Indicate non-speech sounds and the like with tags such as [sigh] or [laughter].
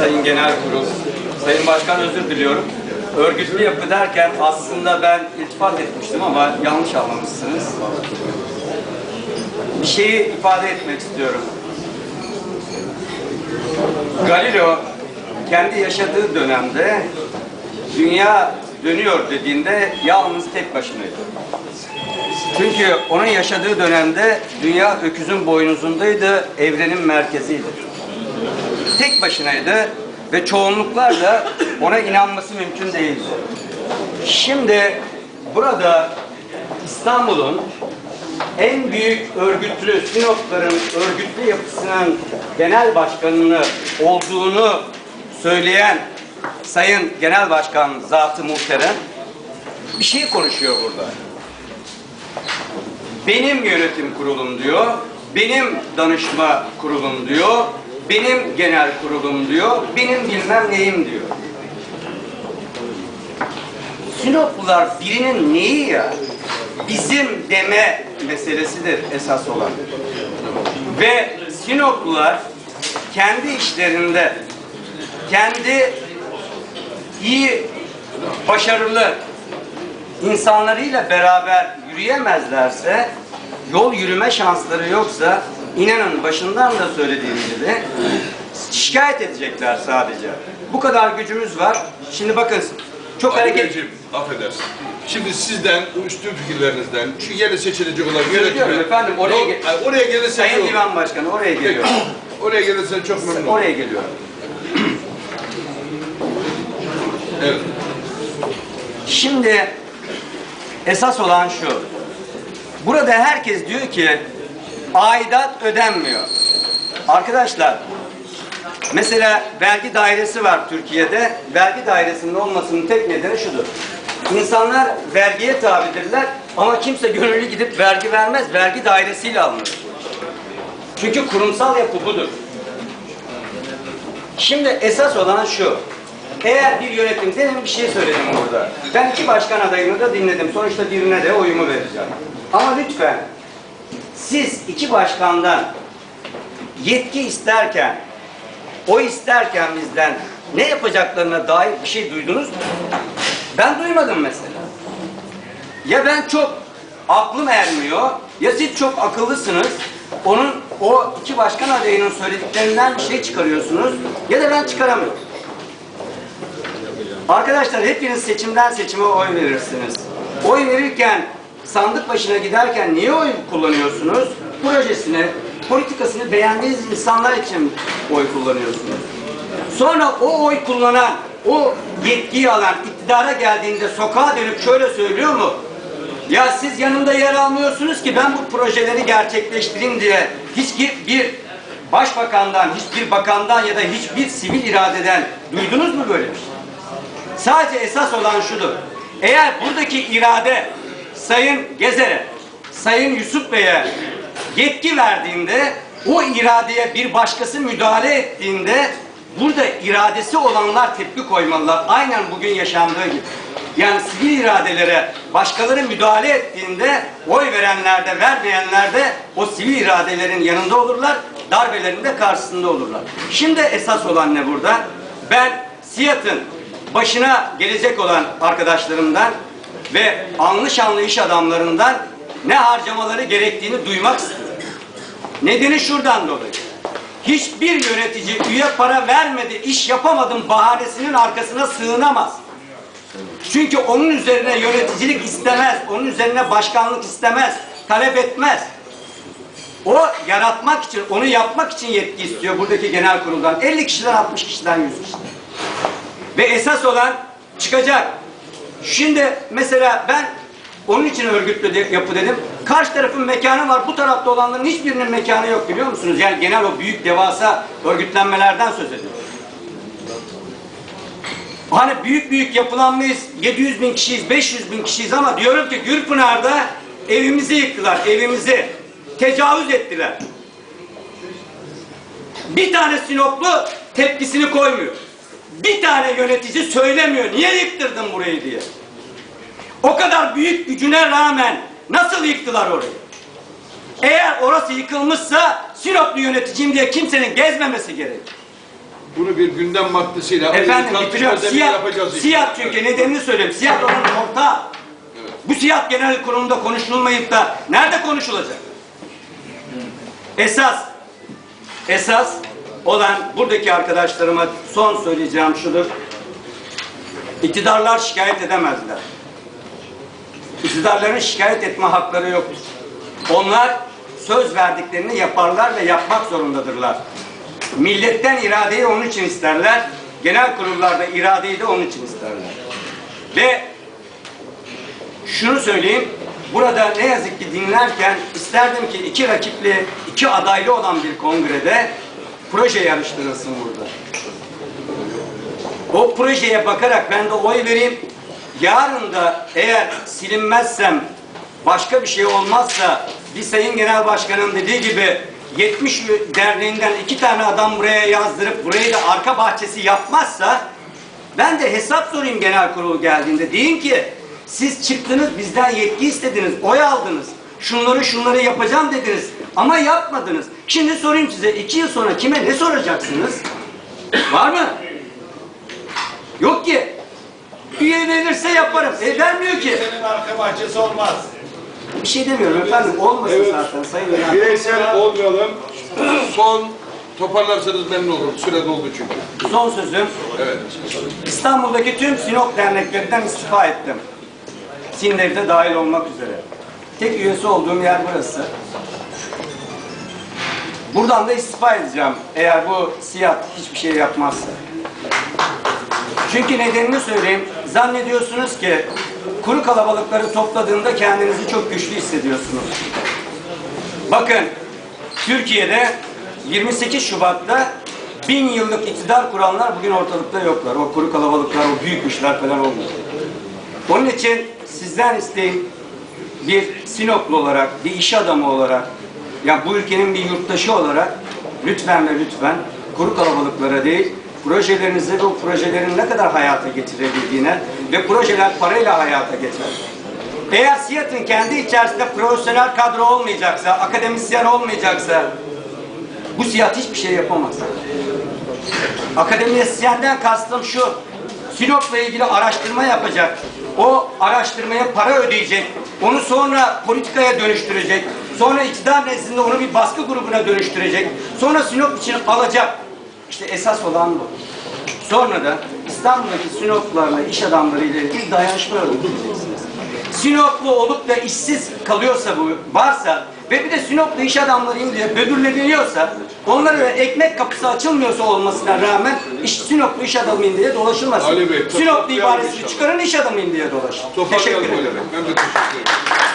Sayın Genel Kurul. Sayın Başkan özür diliyorum. Örgütlü yapı derken aslında ben iltifat etmiştim ama yanlış anlamışsınız. Bir şeyi ifade etmek istiyorum. Galileo kendi yaşadığı dönemde dünya dönüyor dediğinde yalnız tek başınaydı. Çünkü onun yaşadığı dönemde dünya öküzün boynuzundaydı, evrenin merkeziydi. Tek başınaydı ve çoğunluklar da ona inanması mümkün değildi. Şimdi burada İstanbul'un en büyük örgütlü, Sinopların örgütlü yapısının genel başkanını olduğunu söyleyen Sayın Genel Başkan Zatı Muhterem bir şey konuşuyor burada. Benim yönetim kurulum diyor, benim danışma kurulum diyor, benim genel kurulum diyor, benim bilmem neyim diyor. Sinoplular birinin neyi ya? Bizim deme meselesidir esas olan. Ve Sinoplular kendi işlerinde, kendi iyi, başarılı insanlarıyla beraber yürüyemezlerse, yol yürüme şansları yoksa, inanın başından da söylediğim gibi, şikayet edecekler sadece. Bu kadar gücümüz var. Şimdi bakın, çok hareket... Anneciğim, affedersin. Şimdi sizden, bu üstün fikirlerinizden, şu yeni seçilecek olan yönetime... efendim, oraya ge- ay, oraya gelirsen Sayın. Divan Başkanı oraya geliyor. [clears throat] Oraya gelirsen çok memnun olurum. Oraya geliyor. [clears throat] Evet. Şimdi esas olan şu. Burada herkes diyor ki aidat ödenmiyor. Arkadaşlar mesela vergi dairesi var Türkiye'de. Vergi dairesinin olmasının tek nedeni şudur. İnsanlar vergiye tabidirler ama kimse gönüllü gidip vergi vermez. Vergi dairesiyle alınır. Çünkü kurumsal yapı budur. Şimdi esas olan şu. Eğer bir yönetim, demin bir şey söyledim burada. Ben iki başkan adayını da dinledim. Sonuçta birine de oyumu vereceğim. Ama lütfen siz iki başkandan yetki isterken, o isterken bizden ne yapacaklarına dair bir şey duydunuz mu? Ben duymadım mesela. Ya ben çok aklım ermiyor ya siz çok akıllısınız. Onun o iki başkan adayının söylediklerinden bir şey çıkarıyorsunuz ya da ben çıkaramıyorum. Arkadaşlar hepiniz seçimden seçime oy verirsiniz. Oy verirken sandık başına giderken niye oy kullanıyorsunuz? Projesini, politikasını beğendiğiniz insanlar için oy kullanıyorsunuz. Sonra o oy kullanan, o yetkiyi alan iktidara geldiğinde sokağa dönüp şöyle söylüyor mu? Ya siz yanımda yer almıyorsunuz ki ben bu projeleri gerçekleştireyim diye hiç bir başbakandan, hiçbir bakandan ya da hiçbir sivil iradeden duydunuz mu böyle bir şey? Sadece esas olan şudur. Eğer buradaki irade Sayın Gezer'e, Sayın Yusuf Bey'e yetki verdiğinde o iradeye bir başkası müdahale ettiğinde burada iradesi olanlar tepki koymalılar. Aynen bugün yaşandığı gibi. Yani sivil iradelere başkaları müdahale ettiğinde oy verenler de vermeyenler de o sivil iradelerin yanında olurlar, darbelerin de karşısında olurlar. Şimdi esas olan ne burada? Ben SİAD'ın başına gelecek olan arkadaşlarımdan ve anlı şanlı adamlarından ne harcamaları gerektiğini duymak istiyorum. Nedeni şuradan dolayı. Hiçbir yönetici üye para vermedi, iş yapamadım bahanesinin arkasına sığınamaz. Çünkü onun üzerine yöneticilik istemez, onun üzerine başkanlık istemez, talep etmez. O yaratmak için, onu yapmak için yetki istiyor buradaki genel kuruldan. 50 kişiden, 60 kişiden, 100 kişiden. Ve esas olan çıkacak. Şimdi mesela ben onun için örgütlü de- yapı dedim. Karşı tarafın mekanı var. Bu tarafta olanların hiçbirinin mekanı yok biliyor musunuz? Yani genel o büyük devasa örgütlenmelerden söz ediyorum. Hani büyük büyük yapılanmayız. 700 bin kişiyiz, 500 bin kişiyiz ama diyorum ki Gürpınar'da evimizi yıktılar, evimizi. Tecavüz ettiler. Bir tane Sinoplu tepkisini koymuyor. Bir tane yönetici söylemiyor. Niye yıktırdın burayı diye. O kadar büyük gücüne rağmen nasıl yıktılar orayı? Eğer orası yıkılmışsa Sinoplu yöneticiyim diye kimsenin gezmemesi gerek. bunu bir gündem maddesiyle Efendim bitiriyorum. Siyah, siyah çünkü nedenini söyleyeyim. Siyah onun ortağı. Bu siyah genel kurulunda konuşulmayıp da nerede konuşulacak? Esas, esas olan buradaki arkadaşlarıma son söyleyeceğim şudur. İktidarlar şikayet edemezler. İktidarların şikayet etme hakları yoktur. Onlar söz verdiklerini yaparlar ve yapmak zorundadırlar. Milletten iradeyi onun için isterler. Genel kurullarda iradeyi de onun için isterler. Ve şunu söyleyeyim. Burada ne yazık ki dinlerken isterdim ki iki rakipli, iki adaylı olan bir kongrede proje yarıştırılsın burada. O projeye bakarak ben de oy vereyim. Yarın da eğer silinmezsem, başka bir şey olmazsa bir sayın genel başkanın dediği gibi 70 derneğinden iki tane adam buraya yazdırıp burayı da arka bahçesi yapmazsa ben de hesap sorayım genel kurul geldiğinde. Deyin ki siz çıktınız bizden yetki istediniz, oy aldınız. Şunları şunları yapacağım dediniz ama yapmadınız. Şimdi sorayım size iki yıl sonra kime ne soracaksınız? Var mı? Yok ki. Üye verirse yaparım. E vermiyor ki. Senin arka bahçesi olmaz. Bir şey demiyorum efendim. Olmasın Evet. zaten sayın Öner. Bireysel olmayalım. [clears throat] Son toparlarsanız memnun olurum. Süre doldu çünkü. Son sözüm. Evet. İstanbul'daki tüm Sinop derneklerinden istifa ettim. Sindev'de dahil olmak üzere. Tek üyesi olduğum yer burası. Buradan da istifa edeceğim eğer bu siyah hiçbir şey yapmazsa. Çünkü nedenini söyleyeyim. Zannediyorsunuz ki kuru kalabalıkları topladığında kendinizi çok güçlü hissediyorsunuz. Bakın Türkiye'de 28 Şubat'ta bin yıllık iktidar kuranlar bugün ortalıkta yoklar. O kuru kalabalıklar, o büyük güçler falan olmuyor. Onun için sizden isteğim bir Sinoplu olarak, bir iş adamı olarak, ya bu ülkenin bir yurttaşı olarak lütfen ve lütfen kuru kalabalıklara değil, projelerinizi ve projelerin ne kadar hayata getirebildiğine ve projeler parayla hayata getirir. Eğer SİAD'ın kendi içerisinde profesyonel kadro olmayacaksa, akademisyen olmayacaksa bu SİAD hiçbir şey yapamaz. Akademisyenden kastım şu, Sinop'la ilgili araştırma yapacak. O araştırmaya para ödeyecek. Onu sonra politikaya dönüştürecek. Sonra iktidar nezdinde onu bir baskı grubuna dönüştürecek. Sonra Sinop için alacak. İşte esas olan bu. Sonra da İstanbul'daki Sinoplularla, iş adamlarıyla ilgili dayanışma örgütleyeceksiniz. Sinoplu olup da işsiz kalıyorsa bu, varsa ve bir de Sinoplu iş adamlarıyım diye böbürleniliyorsa, onlara öyle ekmek kapısı açılmıyorsa olmasına rağmen iş, Sinoplu iş adamıyım diye dolaşılmasın. Ali Bey, Sinoplu ibaresini çıkarın iş adamıyım diye dolaşın. Teşekkür ederim. Ben de teşekkür ederim.